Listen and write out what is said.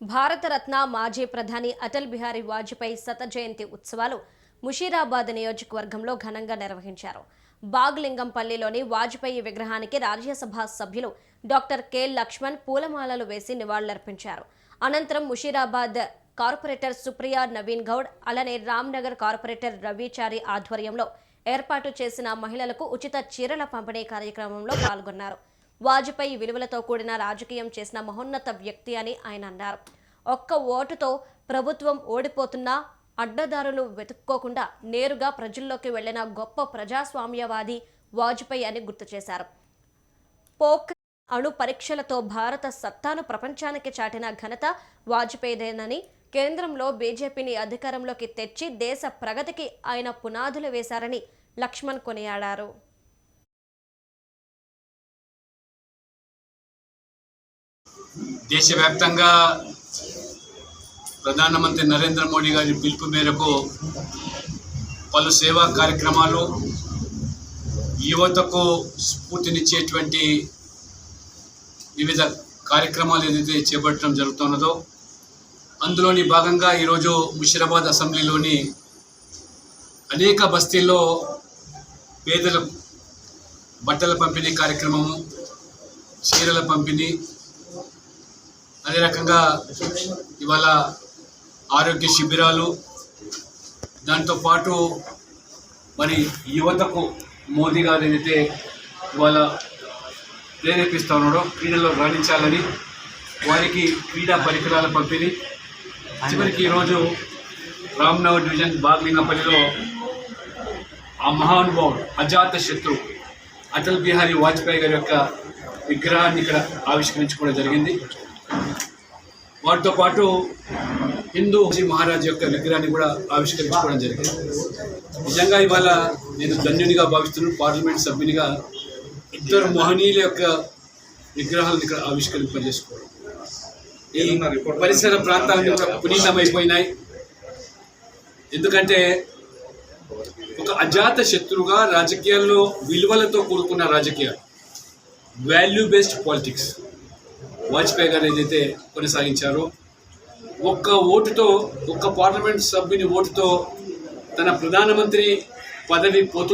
భారతరత్న మాజీ ప్రధాని అటల్ బిహారీ వాజ్పేయి శత జయంతి ఉత్సవాలు ముషీరాబాద్ నియోజకవర్గంలో ఘనంగా నిర్వహించారు. బాగ్లింగంపల్లిలోని వాజ్పేయి విగ్రహానికి రాజ్యసభ సభ్యులు డాక్టర్ కె లక్ష్మణ్ పూలమాలలు వేసి నివాళులర్పించారు. అనంతరం ముషీరాబాద్ కార్పొరేటర్ సుప్రియా నవీన్ గౌడ్ అలానే రామ్నగర్ కార్పొరేటర్ రవిచారి ఆధ్వర్యంలో ఏర్పాటు చేసిన మహిళలకు ఉచిత చీరల పంపిణీ కార్యక్రమంలో పాల్గొన్నారు. వాజ్పేయి విలువలతో కూడిన రాజకీయం చేసిన మహోన్నత వ్యక్తి అని ఆయన అన్నారు. ఒక్క ఓటుతో ప్రభుత్వం ఓడిపోతున్నా అడ్డదారులు వెతుక్కోకుండా నేరుగా ప్రజల్లోకి వెళ్ళిన గొప్ప ప్రజాస్వామ్యవాది వాజ్పేయి అని గుర్తు చేశారు. పోక్ అణు పరీక్షలతో భారత సత్తాను ప్రపంచానికి చాటిన ఘనత వాజ్పేయిదేనని కేంద్రంలో బీజేపీని అధికారంలోకి తెచ్చి దేశ ప్రగతికి ఆయన పునాదులు వేశారని లక్ష్మణ్ కొనియాడారు. దేశవ్యాప్తంగా ప్రధానమంత్రి నరేంద్ర మోడీ గారి పిలుపు మేరకు పలు సేవా కార్యక్రమాలు యువతకు స్ఫూర్తినిచ్చేటువంటి వివిధ కార్యక్రమాలు ఏదైతే చేపట్టడం జరుగుతున్నదో అందులోని భాగంగా ఈరోజు ముషిరాబాద్ అసెంబ్లీలోని అనేక బస్తీల్లో పేదలకు బట్టల పంపిణీ కార్యక్రమము చీరల పంపిణీ అదే రకంగా ఇవాళ ఆరోగ్య శిబిరాలు దాంతోపాటు మరి యువతకు మోదీ గారు ఏదైతే ఇవాళ ప్రేరేపిస్తూ ఉన్నాడో క్రీడల్లో రాణించాలని వారికి క్రీడా పరికరాల పంపిణీ. చివరికి ఈరోజు రామ్నగర్ డివిజన్ బాగ్లింగపల్లిలో ఆ మహానుభావుడు అజాత శత్రువు అటల్ బిహారీ వాజ్పేయి గారి యొక్క విగ్రహాన్ని ఇక్కడ ఆవిష్కరించుకోవడం జరిగింది. వాటితో పాటు హిందూ మహారాజ్ యొక్క విగ్రహాన్ని కూడా ఆవిష్కరించుకోవడం జరిగింది. నిజంగా ఇవాళ నేను ధన్యునిగా భావిస్తున్నాను. పార్లమెంట్ సభ్యునిగా ఇద్దరు మహనీయుల యొక్క విగ్రహాలను ఇక్కడ ఆవిష్కరింపజేసుకోవడం. ఈ పరిసర ప్రాంతాలన్నీ కూడా పునీతమైపోయినాయి. ఎందుకంటే ఒక అజాత శత్రువుగా రాజకీయాల్లో విలువలతో కూడుకున్న రాజకీయాలు. Value based politics. వాజ్పేయి గారు ఏదైతే కొనసాగించారో ఒక్క ఓటుతో ఒక్క పార్లమెంట్ సభ్యుని ఓటుతో తన ప్రధానమంత్రి పదవి పోతు